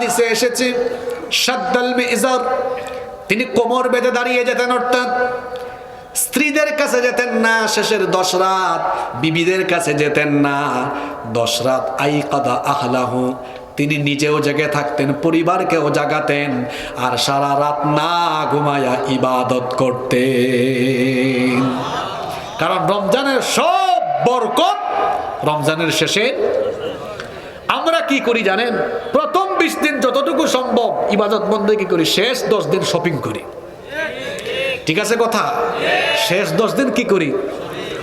হাদিসে এসেছে, সাদ্দাল মিজার তিনি কোমর বেঁধে দাঁড়িয়ে যেতেন অর্থাৎ স্ত্রীদের কাছে যেতেন না, শেষের দশ রাত বিবিদের কাছে যেতেন না। দশ রাত আই কাদা আহলাহ, তিনি নিজেও জেগে থাকতেন, পরিবারকেও জাগাতেন আর সারা রাত না ঘুমায়া ইবাদত করতেন। কারণ রমজানের সব বরকত রমজানের শেষে কি করি জানেন? প্রথম বিশ দিন যতটুকু সম্ভব ইবাদত বন্ধে কি করি, শেষ দশ দিন শপিং করি। ঠিক আছে কথা? শেষ দশ দিন কি করি?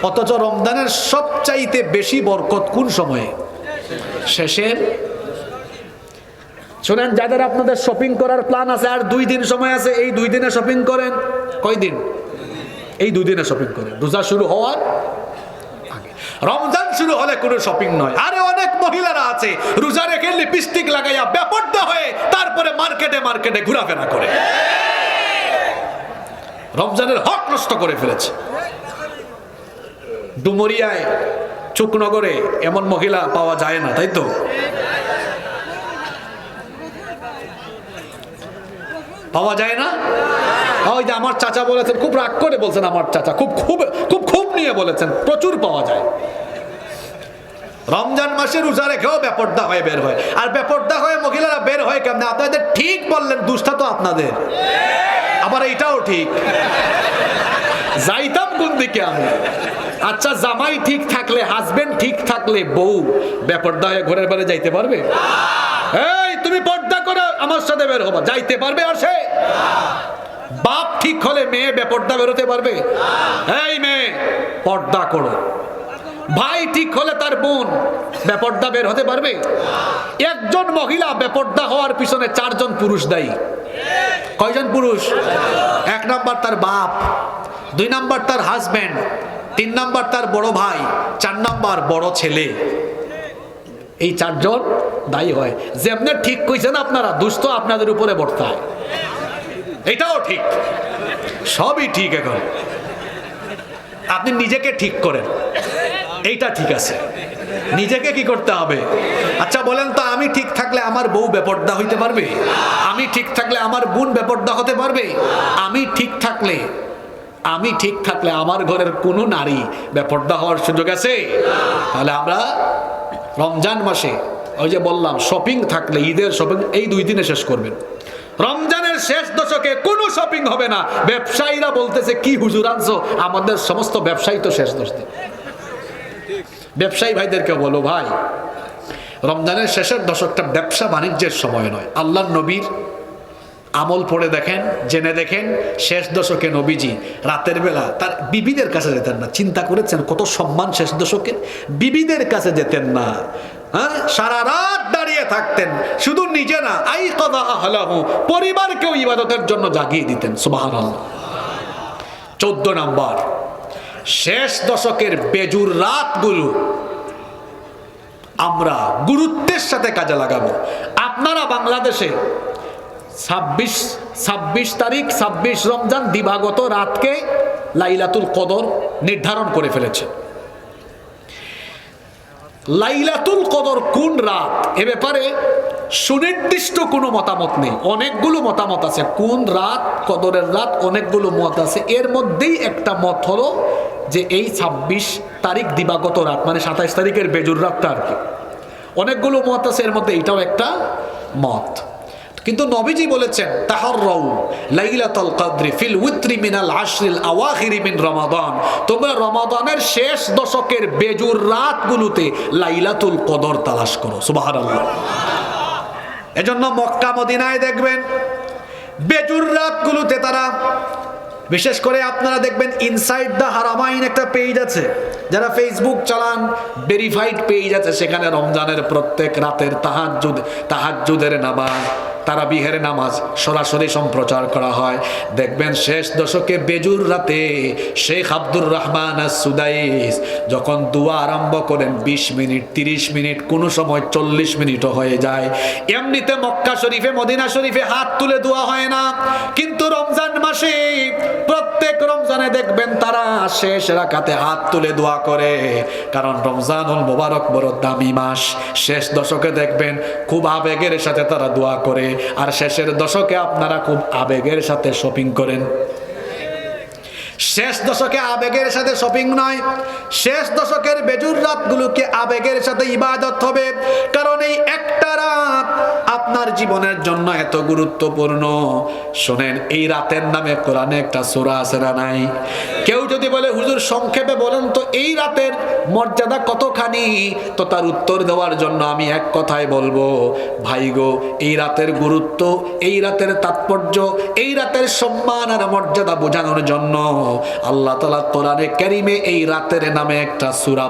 অথচ রমজানের সবচাইতে বেশি বরকত কোন সময়ে? শেষের শোনেন, যাদের আপনাদের শপিং করার প্ল্যান আছে, আর দুই দিন সময় আছে, এই দুই দিনে শপিং করেন। কয় দিন এই দুই দিনে শপিং করেন। রোজা শুরু হওয়ার আগে। রমজান শুরু হলে কোনো শপিং নয়। আরে অনেক মহিলারা আছে, রোজা রেখে লিপস্টিক লাগাইয়া ব্যাপারটা হয়ে তারপরে মার্কেটে মার্কেটে ঘোরাফেরা করে। রমজানের হক নষ্ট করে ফেলেছে। ডুমরিয়ায়, চুকনগরে এমন মহিলা পাওয়া যায় না, তাই তো? পাওয়া যায় না? ওই যে আমার চাচা বলেছেন, খুব রাগ করে বলছেন আমার চাচা, খুব খুব খুব নিয়ে বলেছেন প্রচুর পাওয়া যায়। রমজান মাসে রোজা রেখেও ব্যাপারটা হয়ে বের হয়। আর ব্যাপারটা হয়ে মহিলারা বের হয় কেমন? আপনাদের ঠিক বললেন দুষ্টা তো আপনাদের। আবার এইটাও ঠিক। যাইতাম কোন দিকে আমি? আচ্ছা জামাই ঠিক থাকলে হাজবেন্ড ঠিক থাকলে বউ বেপর্দা হয়ে ঘরের বাড়ি যাইতে পারবে? এই তুমি পর্দা করে আমার সাথে বের হবা। যাইতে পারবে আর সে? বাপ ঠিক হলে মেয়ে বেপর্দা বেরোতে পারবে? এই মেয়ে পর্দা করো। ভাই ঠিক হলে তার বোন বেপর্দা বের হতে পারবে? একজন মহিলা বেপর্দা হওয়ার পিছনে চারজন পুরুষ দায়ী। কয়জন পুরুষ? এক নাম্বার তার বাপ, দুই নাম্বার তার হাজব্যান্ড তিন নাম্বার তার বড় ভাই, চার নাম্বার বড় ছেলে। এই চারজন দায়ী হয়। যেমনি ঠিক কইছেন আপনারা, দুস্থ আপনাদের উপরে বর্তায়। এটাও ঠিক। সবই ঠিক এখন। আপনি নিজেকে ঠিক করেন। এইটা ঠিক আছে। নিজেকে কি করতে হবে? আচ্ছা বলেন তো, আমি ঠিক থাকলে আমার বউ বেপর্দা হইতে পারবে? আমি ঠিক থাকলে আমার বোন বেপর্দা হতে পারবে? আমি ঠিক থাকলে, আমি ঠিক থাকলে আমার ঘরের কোনো নারী বেপর্দা হওয়ার সুযোগ আছে? তাহলে আমরা রমজান মাসে, ওই যে বললাম শপিং থাকলে, ঈদের শপিং এই দুই দিনে শেষ করবেন। রমজানের শেষ দশকে কোনো শপিং হবে না। ব্যবসায়ীরা বলতেছে, কি হুজুর আনছো? আমাদের সমস্ত ব্যবসায়ী তো শেষ দশ দিন ব্যবসায়ী ভাইদেরকে বলো, ভাই, রমজানের শেষের দশকটা ব্যবসা বাণিজ্যের সময় নয়। আল্লাহ নবীর আমল পড়ে দেখেন, জেনে দেখেন, শেষ দশকে নবীজি রাতের বেলা তার বিবিদের কাছে যেতেন না। চিন্তা করেছেন কত সম্মান শেষ দশকে? বিবিদের কাছে যেতেন না। হ্যাঁ সারা রাত থাকতেন। শুধু নিজে না আই কদা আহলাহু, পরিবারকেও ইবাদতের জন্য জাগিয়ে দিতেন, সুবহানাল্লাহ। চোদ্দ নাম্বার, শেষ দশকের বেজুর রাতগুলো আমরা গুরুত্বের সাথে কাজে লাগাবো। আপনারা বাংলাদেশে ছাব্বিশ ছাব্বিশ তারিখ, ছাব্বিশ রমজান দিবাগত রাতকে লাইলাতুল কদর নির্ধারণ করে ফেলেছে লাইলাতুল কদর কোন রাত? এ ব্যাপারে সুনির্দিষ্ট কোনো মতামত নেই। অনেকগুলো মতামত আছে। কোন রাত, কদরের রাত, অনেকগুলো মত আছে। এর মধ্যেই একটা মত হলো যে এই ছাব্বিশ তারিখ দিবাগত রাত মানে সাতাইশ তারিখের বেজুর রাতটা আর কি। অনেকগুলো মত আছে, এর মধ্যে এটাও একটা মত। কিন্তু নবীজি বলেছেন, তাহাররাউ লাইলাতুল কদরি ফিল উইত্রি মিনাল আশরিল আওয়াখিরি মিন রমাদান। তোমরা রমাদানের শেষ দশকের বেজুর রাতগুলোতে লাইলাতুল কদর তালাশ করো, সুবহানাল্লাহ। এজন্য মক্কা, মদিনায় দেখবেন, বেজুর রাতগুলোতে তারা, বিশেষ করে আপনারা দেখবেন ইনসাইড দ্য হারামাইন একটা পেজ আছে। যারা ফেসবুক চালান ভেরিফাইড পেজ আছে, সেখানে রমজানের প্রত্যেক রাতের তাহাজুদ তাহাজুদের নামাজ তারা বিহের নামাজ সরাসরি সম্প্রচার করা হয়। দেখবেন শেষ দশকে বেজুর রাতে শেখ আব্দুর রহমান সুদাইস যখন দুয়া আরম্ভ করেন, বিশ মিনিট, তিরিশ মিনিট, কোনো সময় চল্লিশ মিনিটও হয়ে যায়। এমনিতে মক্কা শরীফে, মদিনা শরীফে হাত তুলে দোয়া হয় না। কিন্তু রমজান মাসে প্রত্যেক রমজানে দেখবেন তারা শেষ রাখাতে হাত তুলে দোয়া করে। কারণ রমজান হল মোবারক বড় দামি মাস। শেষ দশকে দেখবেন খুব আবেগের সাথে তারা দোয়া করে। আর শেষের দশকে আপনারা খুব আবেগের সাথে শপিং করেন। শেষ দশকে আবেগের সাথে শপিং নয়, শেষ দশকের বেজুর রাতগুলোকে আবেগের সাথে ইবাদত হবে। কারণ এই একটা রাত আপনার জীবনের জন্য এত গুরুত্বপূর্ণ। শোনেন, এই রাতের নামে কোরআনে একটা সোরা আছে না নাই? কেউ যদি বলে, হুজুর, সংক্ষেপে বলেন তো, এই রাতের মর্যাদা কতখানি? তো তার উত্তর দেওয়ার জন্য আমি এক কথায় বলব, ভাই গো, এই রাতের গুরুত্ব, এই রাতের তাৎপর্য, এই রাতের সম্মান আর মর্যাদা বোঝানোর জন্য আল্লাহ তালা কোরআনে ক্যারিমে এই রাতের নামে একটা সুরা